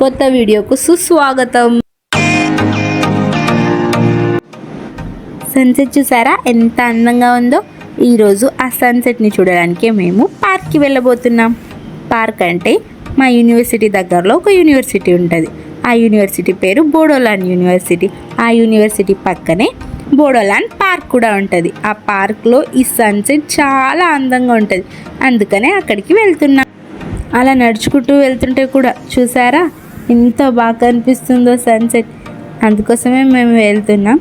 కొత్త వీడియోకు సుస్వాగతం. సన్సెట్ చూసారా? ఎంత అందంగా ఉందో. ఈరోజు ఆ సన్సెట్ని చూడడానికి మేము పార్క్కి వెళ్ళబోతున్నాం. పార్క్ అంటే మా యూనివర్సిటీ దగ్గరలో ఒక యూనివర్సిటీ ఉంటుంది. ఆ యూనివర్సిటీ పేరు బోడోలాండ్ యూనివర్సిటీ ఆ యూనివర్సిటీ పక్కనే బోడోలాండ్ పార్క్ కూడా ఉంటుంది. ఆ పార్క్లో ఈ సన్సెట్ చాలా అందంగా ఉంటుంది. అందుకనే అక్కడికి వెళ్తున్నాం. అలా నడుచుకుంటూ వెళ్తుంటే కూడా చూసారా? ఎంత బాగా కనిపిస్తుందో సన్సెట్ అందుకోసమే మేము వెళ్తున్నాం.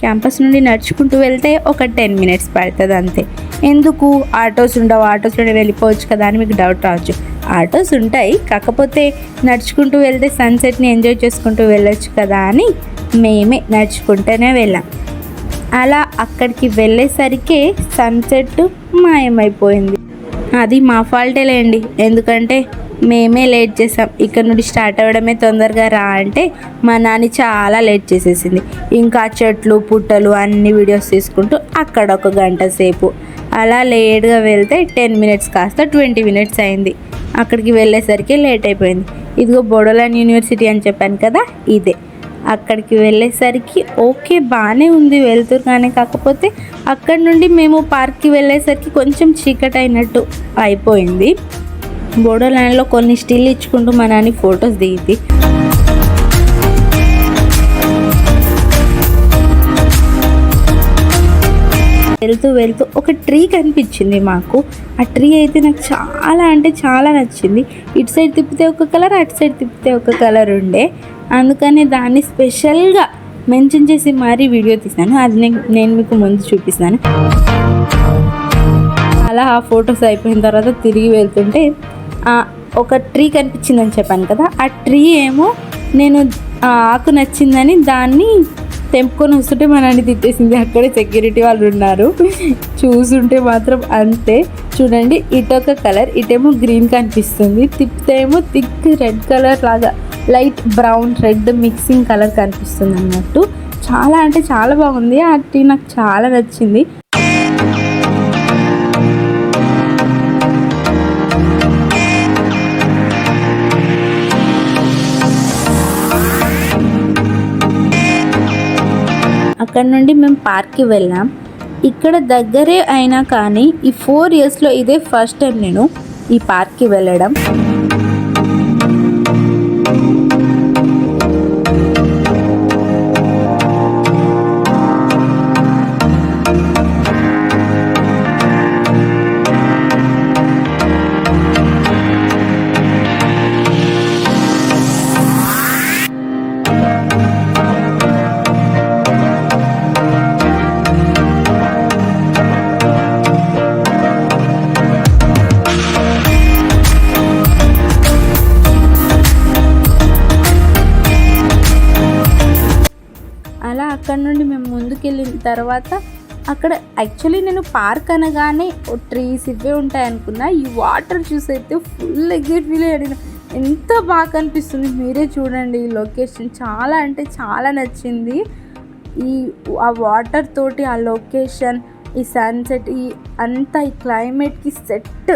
క్యాంపస్ నుండి నడుచుకుంటూ వెళ్తే ఒక టెన్ మినిట్స్ పడుతుంది అంతే. ఎందుకు? ఆటోస్ ఉండవు. ఆటోస్ నుండి వెళ్ళిపోవచ్చు కదా అని మీకు డౌట్ రావచ్చు. ఆటోస్ ఉంటాయి. కాకపోతే నడుచుకుంటూ వెళ్తే సన్సెట్ని ఎంజాయ్ చేసుకుంటూ వెళ్ళొచ్చు కదా అని మేమే నడుచుకుంటూనే వెళ్ళాం. అలా అక్కడికి వెళ్ళేసరికి సన్సెట్ మాయమైపోయింది. అది మా ఫాల్టే లేండి. ఎందుకంటే మేమే లేట్ చేసాం ఇక్కడ నుండి స్టార్ట్ అవ్వడమే తొందరగా రా అంటే మా నాని చాలా లేట్ చేసేసింది. ఇంకా చెట్లు పుట్టలు అన్ని వీడియోస్ తీసుకుంటూ అక్కడ ఒక గంట సేపు. అలా లేట్గా వెళ్తే టెన్ మినిట్స్ కాస్త ట్వంటీ మినిట్స్ అయింది. అక్కడికి వెళ్ళేసరికి లేట్ అయిపోయింది. ఇదిగో బోడోలాండ్ యూనివర్సిటీ అని చెప్పాను కదా ఇదే. అక్కడికి వెళ్ళేసరికి ఓకే బాగానే ఉంది వెళ్తురు కానీ కాకపోతే అక్కడ నుండి మేము పార్క్కి వెళ్ళేసరికి కొంచెం చీకటి అయినట్టు అయిపోయింది. బోడోలాండ్లో కొన్ని స్టిల్ ఇచ్చుకుంటూ మా నాని ఫొటోస్ దిగింది వెళ్తూ వెళ్తూ ఒక ట్రీ కనిపించింది మాకు. ఆ ట్రీ అయితే నాకు చాలా అంటే చాలా నచ్చింది. ఇటు సైడ్ తిప్పితే ఒక కలర్ అటు సైడ్ తిప్పితే ఒక కలర్ ఉండే. అందుకనే దాన్ని స్పెషల్గా మెన్షన్ చేసి మరీ వీడియో తీసాను అది నేను నేను మీకు ముందు చూపిస్తాను. అలా ఆ ఫొటోస్ అయిపోయిన తర్వాత తిరిగి వెళ్తుంటే ఒక ట్రీ కనిపించిందని చెప్పాను కదా ఆ ట్రీ ఏమో నేను ఆ ఆకు నచ్చిందని దాన్ని తెంపుకొని వస్తుంటే మనల్ని తిట్టేసింది. అక్కడే సెక్యూరిటీ వాళ్ళు ఉన్నారు. చూసుంటే మాత్రం అంతే. చూడండి ఇటొక కలర్ ఇటేమో గ్రీన్ కనిపిస్తుంది. తిప్పితే ఏమో థిక్ రెడ్ కలర్ లాగా. Light brown red mixing colour కనిపిస్తుంది అన్నట్టు చాలా అంటే చాలా బాగుంది. ఆ టీ నాకు చాలా నచ్చింది. అక్కడ నుండి మేము పార్క్కి వెళ్ళాం. ఇక్కడ దగ్గరే అయినా కానీ ఈ ఫోర్ ఇయర్స్లో ఇదే ఫస్ట్ టైం నేను ఈ పార్క్కి వెళ్ళడం. అలా అక్కడ నుండి మేము ముందుకెళ్ళిన తర్వాత అక్కడ యాక్చువల్లీ నేను పార్క్ అనగానే ట్రీస్ ఇవే ఉంటాయి అనుకున్నా. ఈ వాటర్ చూసైతే ఫుల్ ఎగ్జైట్ ఫీల్ అయ్యాను ఎంత బాగా అనిపిస్తుంది మీరే చూడండి ఈ లొకేషన్ చాలా అంటే చాలా నచ్చింది. ఈ ఆ వాటర్ తోటి ఆ లొకేషన్ ఈ సన్సెట్ ఈ అంతా ఈ క్లైమేట్కి సెట్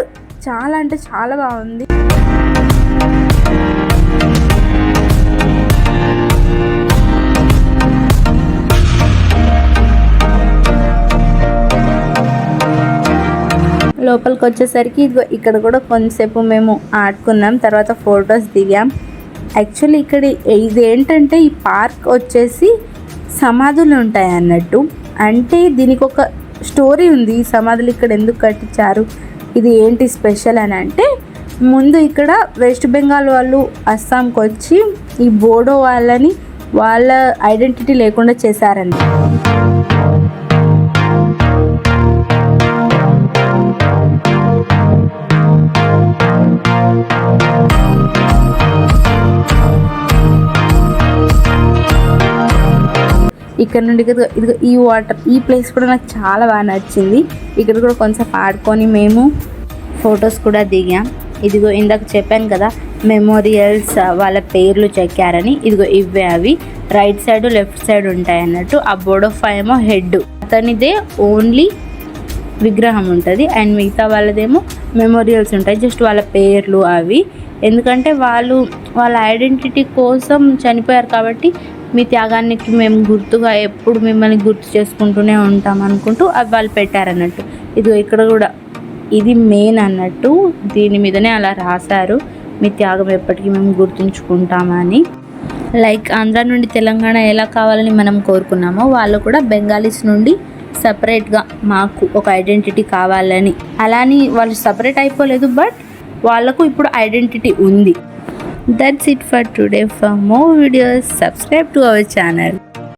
చాలా అంటే చాలా బాగుంది. లోపలికి వచ్చేసరికి ఇదిగో ఇక్కడ కూడా కొంతసేపు మేము ఆడుకున్నాం తర్వాత ఫొటోస్ దిగాం. యాక్చువల్లీ ఇక్కడ ఇది ఏంటంటే ఈ పార్క్ వచ్చేసి సమాధులు ఉంటాయి అన్నట్టు. అంటే దీనికి ఒక స్టోరీ ఉంది ఈ సమాధులు ఇక్కడ ఎందుకు కట్టించారు ఇది ఏంటి స్పెషల్ అని అంటే ముందు ఇక్కడ వెస్ట్ బెంగాల్ వాళ్ళు అస్సాంకి వచ్చి ఈ బోడో వాళ్ళని వాళ్ళ ఐడెంటిటీ లేకుండా చేశారండి ఇక్కడ నుండి ఇదిగో ఇదిగో ఈ వాటర్ ఈ ప్లేస్ కూడా నాకు చాలా బాగా నచ్చింది. ఇక్కడ కూడా కొంచెం ఆడుకొని మేము ఫొటోస్ కూడా దిగాం. ఇదిగో ఇందాక చెప్పాను కదా మెమోరియల్స్ వాళ్ళ పేర్లు చెక్కారని. ఇదిగో ఇవే అవి. రైట్ సైడ్ లెఫ్ట్ సైడ్ ఉంటాయి అన్నట్టు. ఆ బోడోఫా ఏమో హెడ్ అతనిదే ఓన్లీ విగ్రహం ఉంటుంది. అండ్ మిగతా వాళ్ళదేమో మెమోరియల్స్ ఉంటాయి. జస్ట్ వాళ్ళ పేర్లు అవి. ఎందుకంటే వాళ్ళు వాళ్ళ ఐడెంటిటీ కోసం చనిపోయారు కాబట్టి మీ త్యాగానికి మేము గుర్తుగా ఎప్పుడు మిమ్మల్ని గుర్తు చేసుకుంటూనే ఉంటాం అనుకుంటూ అవి వాళ్ళు పెట్టారన్నట్టు. ఇది ఇక్కడ కూడా ఇది మెయిన్ అన్నట్టు దీని మీదనే అలా రాశారు. మీ త్యాగం ఎప్పటికీ మేము గుర్తుంచుకుంటామని. లైక్ ఆంధ్ర నుండి తెలంగాణ ఎలా కావాలని మనం కోరుకున్నామో వాళ్ళు కూడా బెంగాలీస్ నుండి సపరేట్గా మాకు ఒక ఐడెంటిటీ కావాలని. అలాని వాళ్ళు సపరేట్ అయిపోలేదు బట్ వాళ్ళకు ఇప్పుడు ఐడెంటిటీ ఉంది. That's it for today. For more videos, subscribe to our channel.